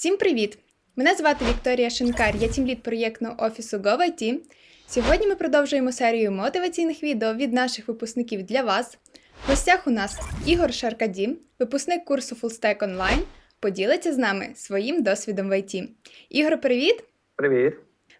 Всім привіт! Мене звати Вікторія Шинкар, я тімлід проєктного офісу GoIT. Сьогодні ми продовжуємо серію мотиваційних відео від наших випускників для вас. В гостях у нас Ігор Шаркаді, випускник курсу Fullstack Online, поділиться з нами своїм досвідом в ІТ. Ігор, привіт! Привіт.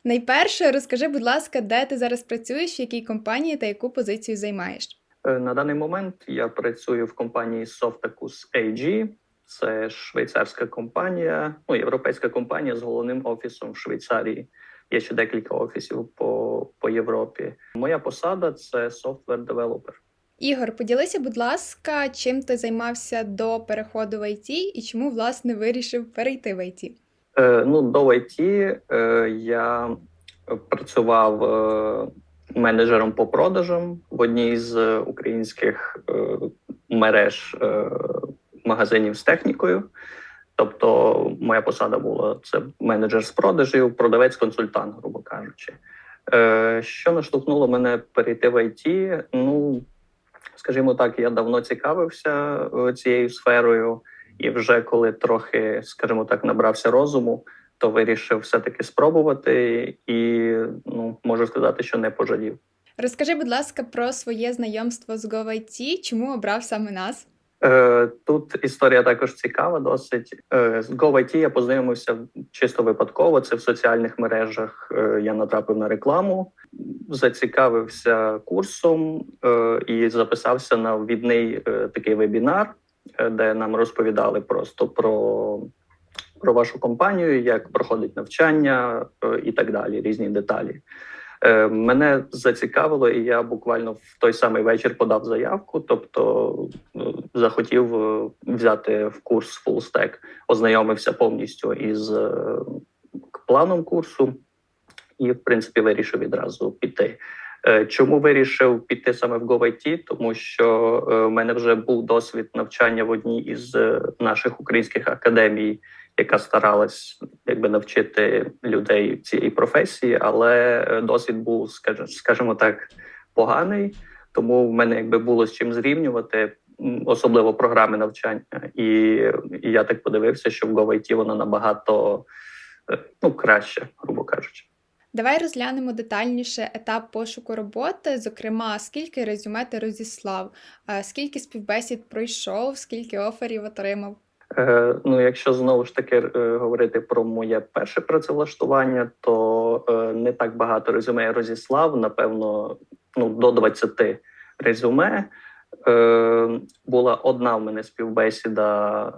Найперше, розкажи, будь ласка, де ти зараз працюєш, в якій компанії та яку позицію займаєш? Е, На даний момент я працюю в компанії Softakus AG. Це швейцарська компанія, ну європейська компанія з головним офісом в Швейцарії. Є ще декілька офісів по, по Європі. Моя посада це developer. Ігор, поділися, будь ласка, чим ти займався до переходу в ІТ і чому власне вирішив перейти в ІТ? Е, ну, до IT е, я працював е, менеджером по продажам в одній з українських е, мереж е, магазинів з технікою. Тобто, моя посада була це менеджер з продажів, продавець-консультант, грубо кажучи. Е, що наштовхнуло мене перейти в IT? Ну, скажімо так, я давно цікавився е, цією сферою, і вже коли трохи, скажімо так, набрався розуму, то вирішив все-таки спробувати, і ну можу сказати, що не пожалів. Розкажи, будь ласка, про своє знайомство з GoIT, чому обрав саме нас? Е, Тут історія також цікава, досить Е, з GoIT я познайомився чисто випадково. Це в соціальних мережах. е, Я натрапив на рекламу, зацікавився курсом і записався на ввідний такий вебінар, де нам розповідали просто про, про вашу компанію, як проходить навчання і так далі, різні деталі. Е, Мене зацікавило, і я буквально в той самий вечір подав заявку. Тобто е, захотів е, взяти в курс Full Stack, ознайомився повністю із планом курсу, і в принципі вирішив відразу піти. Чому вирішив піти саме в GoIT? Тому що в мене вже був досвід навчання в одній із наших українських академій, яка старалась якби навчити людей цієї професії, але е, досвід був, скажімо, так, поганий. Тому в мене якби було з чим зрівнювати, особливо програми навчання. І, і я так подивився, що в GoIT воно набагато е, ну, краще, грубо кажучи. Давай розглянемо детальніше етап пошуку роботи, зокрема, скільки резюме ти розіслав, е, скільки співбесід пройшов, скільки оферів отримав. Е, ну, якщо знову ж таки е, говорити про моє перше працевлаштування, то е, не так багато резюме я розіслав, напевно, ну до 20 резюме. Була одна в мене співбесіда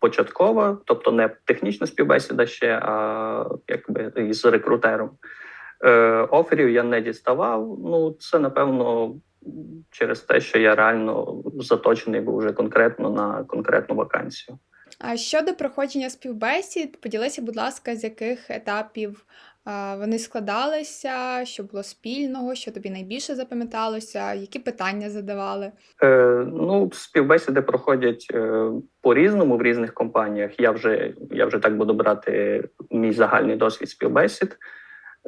початкова, тобто не технічна співбесіда ще, а якби із рекрутером. Оферів я не діставав. Ну, це напевно через те, що я реально заточений був вже конкретно на конкретну вакансію. А щодо проходження співбесід, поділися, будь ласка, з яких етапів вони складалися, що було спільного, що тобі найбільше запам'яталося, які питання задавали. Е, ну, співбесіди проходять е, по-різному в різних компаніях. Я вже, я вже так буду брати мій загальний досвід співбесід.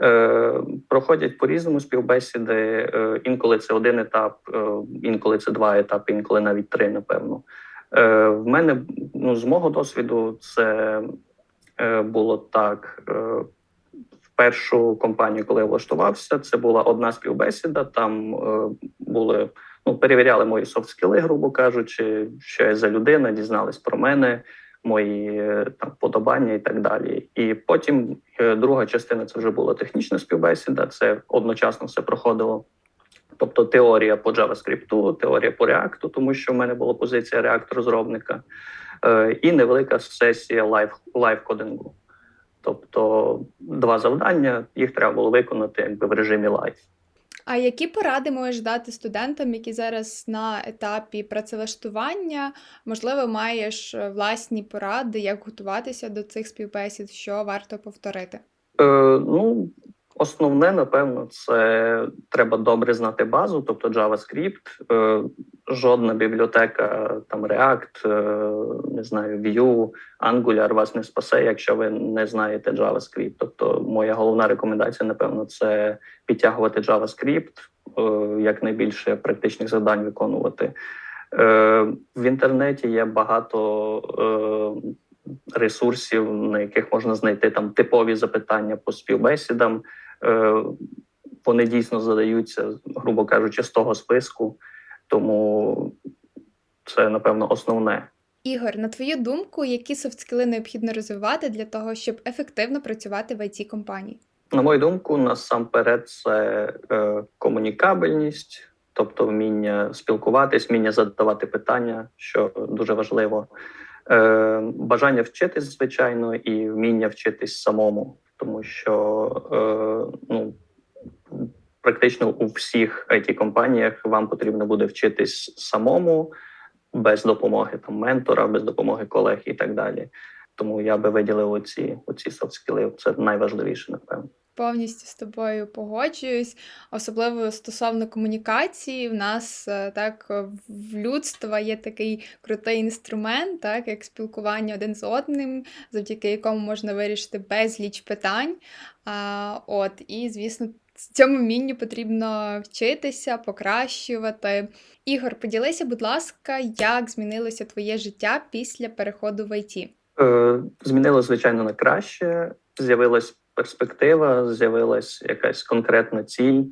Е, проходять по-різному співбесіди. Е, інколи це один етап, е, інколи це два етапи, інколи навіть три, напевно. В мене, ну, з мого досвіду, це було так. В першу компанію, коли я влаштувався, це була одна співбесіда. Там були ну, перевіряли мої софт-скіли, грубо кажучи, що я за людина, дізнались про мене, мої е, там подобання і так далі. І потім е, друга частина це вже була технічна співбесіда. Це одночасно все проходило. Тобто теорія по JavaScript, теорія по React, тому що в мене була позиція React розробника, е, і невелика сесія лайв, лайв-кодингу. Тобто два завдання, їх треба було виконати якби в режимі лайв. А які поради можеш дати студентам, які зараз на етапі працевлаштування? Можливо, маєш е, власні поради, як готуватися до цих співбесід, що варто повторити? Е, ну, основне, напевно, це треба добре знати базу, тобто JavaScript. Е, жодна бібліотека, там React, е, не знаю, Vue, Angular вас не спасе, якщо ви не знаєте JavaScript. Тобто, моя головна рекомендація, напевно, це підтягувати JavaScript, е, якнайбільше практичних завдань виконувати. Е, в інтернеті є багато. Ресурсів, на яких можна знайти там типові запитання по співбесідам. Вони дійсно задаються, грубо кажучи, з того списку, тому це напевно основне. Ігор, на твою думку, які софт-скіли необхідно розвивати для того, щоб ефективно працювати в it компанії? На мою думку, насамперед, це е, комунікабельність, тобто вміння спілкуватись, вміння задавати питання, що дуже важливо. Е, бажання вчитись, звичайно, і вміння вчитись самому, тому що е, ну, практично у всіх it компаніях вам потрібно буде вчитись самому, без допомоги там ментора, без допомоги колег і так далі. Тому я би виділив оці, оці софт-скіли. Це найважливіше, напевно. Повністю з тобою погоджуюсь, особливо стосовно комунікації. В нас е, так е, в людства є такий крутий інструмент, так як спілкування один з одним, завдяки якому можна вирішити безліч питань. А, от, і, звісно, цьому вмінню потрібно вчитися, покращувати. Ігор, поділися, будь ласка, як змінилося твоє життя після переходу в ІТ? Е, змінило, звичайно, на краще. З'явилась перспектива, з'явилась якась конкретна ціль.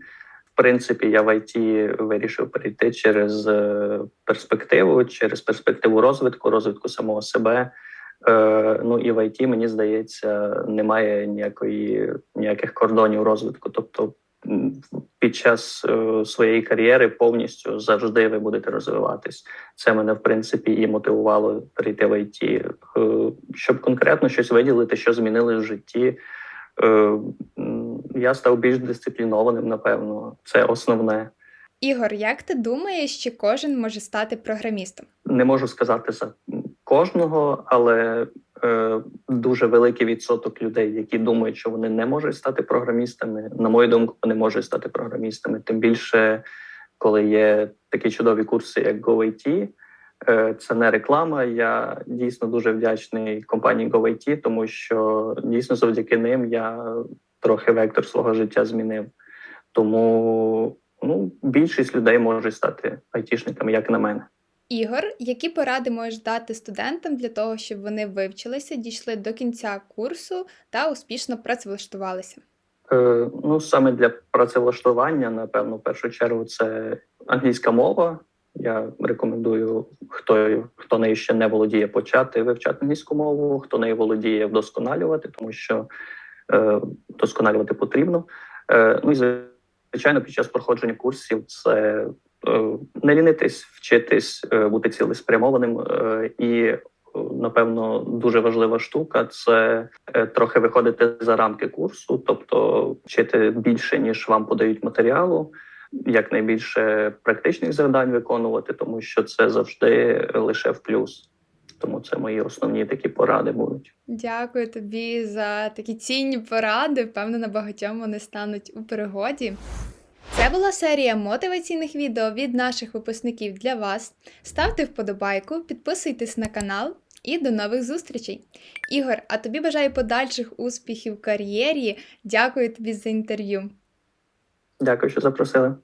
В принципі, я в IT вирішив перейти через е, перспективу, через перспективу розвитку, розвитку самого себе. Е, ну і в IT, мені здається, немає ніякої ніяких кордонів розвитку. Тобто, під час е, своєї кар'єри повністю завжди ви будете розвиватись. Це мене в принципі і мотивувало перейти в IT. Щоб конкретно щось виділити, що змінили в житті. Е, Я став більш дисциплінованим, напевно, це основне. Ігор, як ти думаєш, чи кожен може стати програмістом? Не можу сказати за кожного, але е, дуже великий відсоток людей, які думають, що вони не можуть стати програмістами. На мою думку, вони можуть стати програмістами. Тим більше, коли є такі чудові курси, як GoIT, Це не реклама. Я дійсно дуже вдячний компанії GoIT, тому що дійсно завдяки ним я трохи вектор свого життя змінив. Тому ну, більшість людей можуть стати айтішниками, як на мене. Ігор, які поради можеш дати студентам для того, щоб вони вивчилися, дійшли до кінця курсу та успішно працевлаштувалися? Е, ну, саме для працевлаштування, напевно, в першу чергу, це англійська мова. Я рекомендую, хто, хто нею ще не володіє, почати вивчати англійську мову, хто нею володіє, вдосконалювати, тому що е, вдосконалювати потрібно. Е, ну і звичайно, під час проходження курсів це е, не лінитись, вчитись, е, бути цілеспрямованим е, і. Напевно, дуже важлива штука це е, трохи виходити за рамки курсу, тобто вчити більше ніж вам подають матеріалу, якнайбільше практичних завдань виконувати, тому що це завжди лише в плюс. Тому це мої основні такі поради будуть. Дякую тобі за такі цінні поради. Впевнена, багатьом вони стануть у пригоді. Це була серія мотиваційних відео від наших випускників для вас. Ставте вподобайку, підписуйтесь на канал і до нових зустрічей. Ігор, а тобі бажаю подальших успіхів в кар'єрі. Дякую тобі за інтерв'ю. Дякую, що запросили.